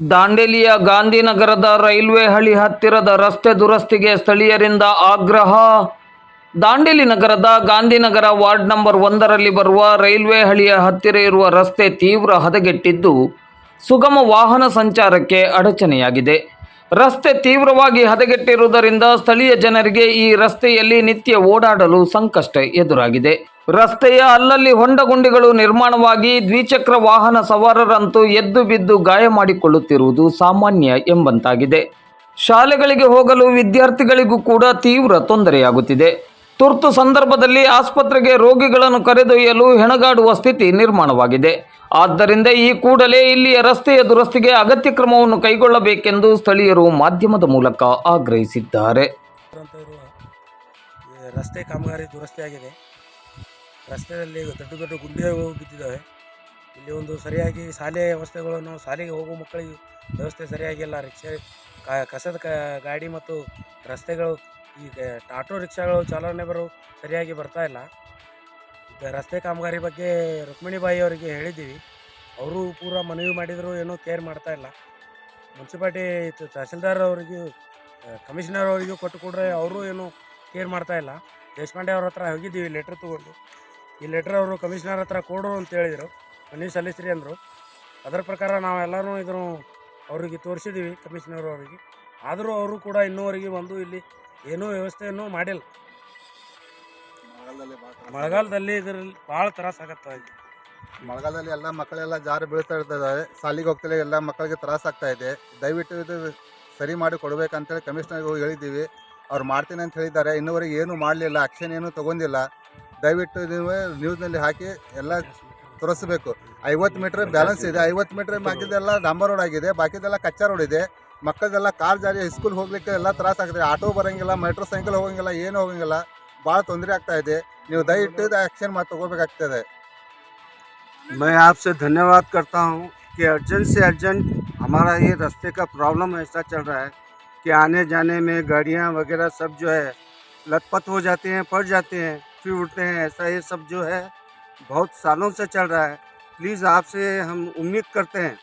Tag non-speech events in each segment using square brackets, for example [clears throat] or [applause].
ದಾಂಡೇಲಿಯ ಗಾಂಧಿನಗರದ ರೈಲ್ವೆ ಹಳಿ ಹತ್ತಿರದ ರಸ್ತೆ ದುರಸ್ತಿಗೆ ಸ್ಥಳೀಯರಿಂದ ಆಗ್ರಹ. ದಾಂಡೇಲಿ ನಗರದ ಗಾಂಧಿನಗರ ವಾರ್ಡ್ ನಂಬರ್ ಒಂದರಲ್ಲಿ ಬರುವ ರೈಲ್ವೆ ಹಳಿಯ ಹತ್ತಿರ ಇರುವ ರಸ್ತೆ ತೀವ್ರ ಹದಗೆಟ್ಟಿದ್ದು, ಸುಗಮ ವಾಹನ ಸಂಚಾರಕ್ಕೆ ಅಡಚಣೆಯಾಗಿದೆ. ರಸ್ತೆ ತೀವ್ರವಾಗಿ ಹದಗೆಟ್ಟಿರುವುದರಿಂದ ಸ್ಥಳೀಯ ಜನರಿಗೆ ಈ ರಸ್ತೆಯಲ್ಲಿ ನಿತ್ಯ ಓಡಾಡಲು ಸಂಕಷ್ಟ ಎದುರಾಗಿದೆ. ರಸ್ತೆಯ ಅಲ್ಲಲ್ಲಿ ಹೊಂಡಗುಂಡಿಗಳು ನಿರ್ಮಾಣವಾಗಿ ದ್ವಿಚಕ್ರ ವಾಹನ ಸವಾರರಂತೂ ಎದ್ದು ಬಿದ್ದು ಗಾಯ ಮಾಡಿಕೊಳ್ಳುತ್ತಿರುವುದು ಸಾಮಾನ್ಯ ಎಂಬಂತಾಗಿದೆ. ಶಾಲೆಗಳಿಗೆ ಹೋಗಲು ವಿದ್ಯಾರ್ಥಿಗಳಿಗೂ ಕೂಡ ತೀವ್ರ ತೊಂದರೆಯಾಗುತ್ತಿದೆ. ತುರ್ತು ಸಂದರ್ಭದಲ್ಲಿ ಆಸ್ಪತ್ರೆಗೆ ರೋಗಿಗಳನ್ನು ಕರೆದೊಯ್ಯಲು ಹೆಣಗಾಡುವ ಸ್ಥಿತಿ ನಿರ್ಮಾಣವಾಗಿದೆ. ಆದ್ದರಿಂದ ಈ ಕೂಡಲೇ ಇಲ್ಲಿಯ ರಸ್ತೆಯ ದುರಸ್ತಿಗೆ ಅಗತ್ಯ ಕ್ರಮವನ್ನು ಕೈಗೊಳ್ಳಬೇಕೆಂದು ಸ್ಥಳೀಯರು ಮಾಧ್ಯಮದ ಮೂಲಕ ಆಗ್ರಹಿಸಿದ್ದಾರೆ. ರಸ್ತೆ ಕಾಮಗಾರಿ ದುರಸ್ತಿಯಾಗಿದೆ ರಸ್ತೆಯಲ್ಲಿ ದೊಡ್ಡ ದೊಡ್ಡ ಗುಂಡಿಗಳು ಬಿದ್ದಿದ್ದಾವೆ. ಇಲ್ಲಿ ಒಂದು ಸರಿಯಾಗಿ ಶಾಲೆ ವ್ಯವಸ್ಥೆಗಳನ್ನು, ಶಾಲೆಗೆ ಹೋಗುವ ಮಕ್ಕಳಿಗೆ ವ್ಯವಸ್ಥೆ ಸರಿಯಾಗಿಲ್ಲ ರಿಕ್ಷಾ ಕಸದ ಗಾಡಿ ಮತ್ತು ರಸ್ತೆಗಳು ಈಗ ಆಟೋ ರಿಕ್ಷಾಗಳು ಚಾಲನೆ ಬರೋ ಸರಿಯಾಗಿ ಬರ್ತಾ ಇಲ್ಲ. ರಸ್ತೆ ಕಾಮಗಾರಿ ಬಗ್ಗೆ ರುಕ್ಮಿಣಿಬಾಯಿ ಅವರಿಗೆ ಹೇಳಿದ್ದೀವಿ. ಅವರು ಪೂರ ಮನವಿ ಮಾಡಿದರೂ, ಏನೂ ಕೇರ್ ಮಾಡ್ತಾ ಇಲ್ಲ. ಮುನ್ಸಿಪಾಲ್ಟಿ ತಹಸೀಲ್ದಾರ್ ಅವರಿಗೂ ಕಮಿಷನರ್ ಅವರಿಗೂ ಕೊಟ್ಟು ಕೊಡ್ರೆ ಅವರು ಏನು ಕೇರ್ ಮಾಡ್ತಾ ಇಲ್ಲ. ದೇಶಪಾಂಡೆ ಅವ್ರ ಹತ್ರ ಹೋಗಿದ್ದೀವಿ, ಲೆಟ್ರ್ ತೊಗೊಂಡು. ಈ ಲೆಟ್ರ್ ಅವರು ಕಮಿಷನರ್ ಹತ್ರ ಕೊಡು ಅಂತ ಹೇಳಿದರು. ಮನವಿ ಸಲ್ಲಿಸ್ರಿ ಅಂದರು. ಅದರ ಪ್ರಕಾರ ನಾವೆಲ್ಲರೂ ಇದನ್ನು ಅವರಿಗೆ ತೋರಿಸಿದ್ದೀವಿ, ಕಮಿಷನರ್ ಅವರಿಗೆ. ಆದರೂ ಅವರು ಕೂಡ ಇನ್ನೂವರೆಗೆ ಬಂದು ಇಲ್ಲಿ ಏನೂ ವ್ಯವಸ್ಥೆಯನ್ನು ಮಾಡಿಲ್ಲ. ಮಳೆಗಾಲದಲ್ಲಿ ಇದರಲ್ಲಿ ಭಾಳ ತ್ರಾಸ ಆಗತ್ತಾ ಇದೆ ಮಳೆಗಾಲದಲ್ಲಿ ಎಲ್ಲ ಮಕ್ಕಳೆಲ್ಲ ಜಾರು ಬೀಳ್ತಾ ಇರ್ತದೆ ಶಾಲೆಗೆ ಹೋಗ್ತಿಲ್ಲ ಎಲ್ಲ ಮಕ್ಕಳಿಗೆ ತ್ರಾಸ ಆಗ್ತಾ ಇದೆ. ದಯವಿಟ್ಟು ಇದು ಸರಿ ಮಾಡಿ ಕೊಡ್ಬೇಕಂತೇಳಿ ಕಮಿಷನರ್ಗೆ ಹೋಗಿ ಹೇಳಿದ್ದೀವಿ. ಅವ್ರು ಮಾಡ್ತೀನಿ ಅಂತ ಹೇಳಿದ್ದಾರೆ. ಇನ್ನೂವರೆಗೆ ಏನೂ ಮಾಡಲಿಲ್ಲ ಆಕ್ಷನ್ ಏನೂ ತೊಗೊಂಡಿಲ್ಲ. ದಯವಿಟ್ಟು ಇದು ನ್ಯೂಸ್ನಲ್ಲಿ ಹಾಕಿ ಎಲ್ಲ ತೋರಿಸ್ಬೇಕು. ಐವತ್ತು ಮೀಟ್ರ್ ಬ್ಯಾಲೆನ್ಸ್ ಇದೆ. ಐವತ್ತು ಮೀಟ್ರ್ ಬಾಕಿದೆಲ್ಲ ಡಾಂಬರ್ ರೋಡ್ ಆಗಿದೆ. ಬಾಕಿದೆಲ್ಲ ಕಚ್ಚಾ ರೋಡ್ ಇದೆ. ಮಕ್ಕಳದೆಲ್ಲ ಕಾರ್ ಜಾರಿ ಸ್ಕೂಲ್ ಹೋಗ್ಲಿಕ್ಕೆ ಎಲ್ಲ ತ್ರಾಸ ಆಗ್ತದೆ ಆಟೋ ಬರೋಂಗಿಲ್ಲ ಮೆಟ್ರೋ ಸೈಕಲ್ ಹೋಗಂಗಿಲ್ಲ ಏನು ಹೋಗಂಗಿಲ್ಲ. ಭಾಳ ತೊಂದರೆ ಆಗ್ತಾ ಇದೆ ನೀವು ದಯವಿಟ್ಟು ಇದು ಆ್ಯಕ್ಷನ್ ಮಾಡಿ ತೊಗೋಬೇಕಾಗ್ತದೆ मैं आपसे धन्यवाद करता हूँ कि अर्जेंट से अर्जेंट हमारा ये रास्ते का प्रॉब्लम ऐसा चल रहा है कि आने जाने में गाड़ियाँ वगैरह सब जो है लथपथ हो जाते हैं पड़ जाते हैं फिर उठते हैं ऐसा ये सब जो है बहुत सालों से चल रहा है प्लीज़ आपसे हम उम्मीद करते हैं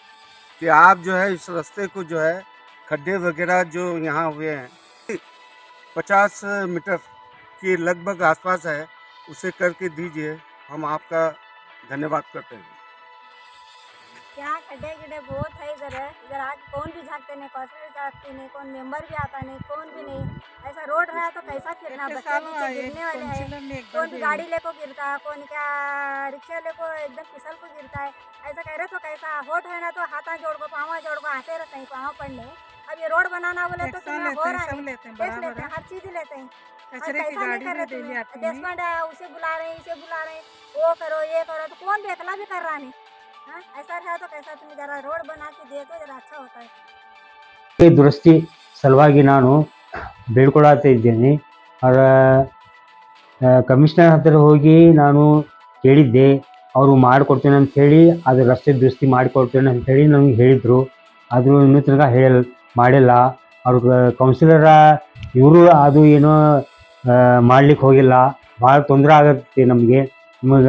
कि आप जो है इस रास्ते को जो है खड्डे वगैरह जो यहाँ हुए हैं पचास मीटर की लगभग आसपास है उसे करके दीजिए हम आपका धन्यवाद करते हैं। यहाँ खड्डे गिड्डे बहुत है इधर है इधर आज कौन भी झाँकते नहीं कौशल झाँकती नहीं कौन मेंबर भी आता नहीं कौन भी नहीं। ऐसा रोड रहा तो कैसा फिरना बच्चे नीचे गिरने वाले हैं। कौन भी गाड़ी लेको गिरता है कौन क्या रिक्शा लेको एकदम फिसल को गिरता है। ऐसा कह रहे तो कैसा होट है ना तो हाथा जोड़ को पाँव जोड़ को आते रहते हैं पाँव पड़ने अब ये रोड बनाना बोले तो तुम्हें हो रहा है टैक्स लेते हैं हर चीज ही लेते हैं और कचरे की कैसा नहीं गाड़ी कर भी रहे डेली तुम्हें आती है देशपांडे उसे बुला रहे हैं इसे बुला रहे हैं वो करो ये करो तो कौन भी अकेला भी कर रहा नहीं हाँ ऐसा रहा तो कैसा तुम जरा रोड बना के दे दो जरा अच्छा होता है ಈ ದುರಸ್ತಿ ಸಲುವಾಗಿ ನಾನು ಬೇಡ್ಕೊಳತ್ತಾ ಇದ್ದೇನೆ ಅವರ ಕಮಿಷನರ್ ಹತ್ತಿರ ಹೋಗಿ ನಾನು ಕೇಳಿದ್ದೆ ಅವರು ಮಾಡಿಕೊಡ್ತೇನೆ ಅಂತ ಹೇಳಿ ಅದು ರಸ್ತೆ ದುರಸ್ತಿ ಮಾಡಿಕೊಡ್ತೇನೆ ಅಂತ ಹೇಳಿ ನನಗೆ ಹೇಳಿದರು ಅದು ಇನ್ನೂ ತನಕ ಹೇಳ ಮಾಡಿಲ್ಲ. ಅವ್ರ ಕೌನ್ಸಿಲರ ಇವರು ಅದು ಏನೋ ಮಾಡ್ಲಿಕ್ಕೆ ಹೋಗಿಲ್ಲ. ಭಾಳ ತೊಂದರೆ ಆಗುತ್ತೆ ನಮಗೆ.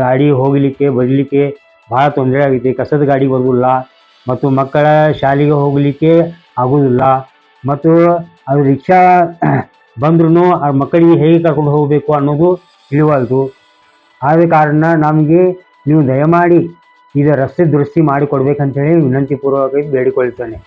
ಗಾಡಿ ಹೋಗಲಿಕ್ಕೆ, ಬರಲಿಕ್ಕೆ ಭಾಳ ತೊಂದರೆ ಆಗುತ್ತೆ. ಕಸದ ಗಾಡಿ ಬರೋದಿಲ್ಲ ಮತ್ತು ಮಕ್ಕಳ ಶಾಲೆಗೆ ಹೋಗಲಿಕ್ಕೆ ಆಗೋದಿಲ್ಲ. ಮತ್ತು ಅದು ರಿಕ್ಷಾ [clears throat] ಬಂದ್ರೂ ಆ ಮಕ್ಕಳಿಗೆ ಹೇಗೆ ಕರ್ಕೊಂಡು ಹೋಗಬೇಕು ಅನ್ನೋದು ತಿಳಿವಲ್ದು. ಆದ ಕಾರಣ ನಮಗೆ ನೀವು ದಯಮಾಡಿ ಇದು ರಸ್ತೆ ದುರಸ್ತಿ ಮಾಡಿಕೊಡ್ಬೇಕಂತೇಳಿ ವಿನಂತಿ ಪೂರ್ವಕವಾಗಿ ಬೇಡಿಕೊಳ್ತೇನೆ.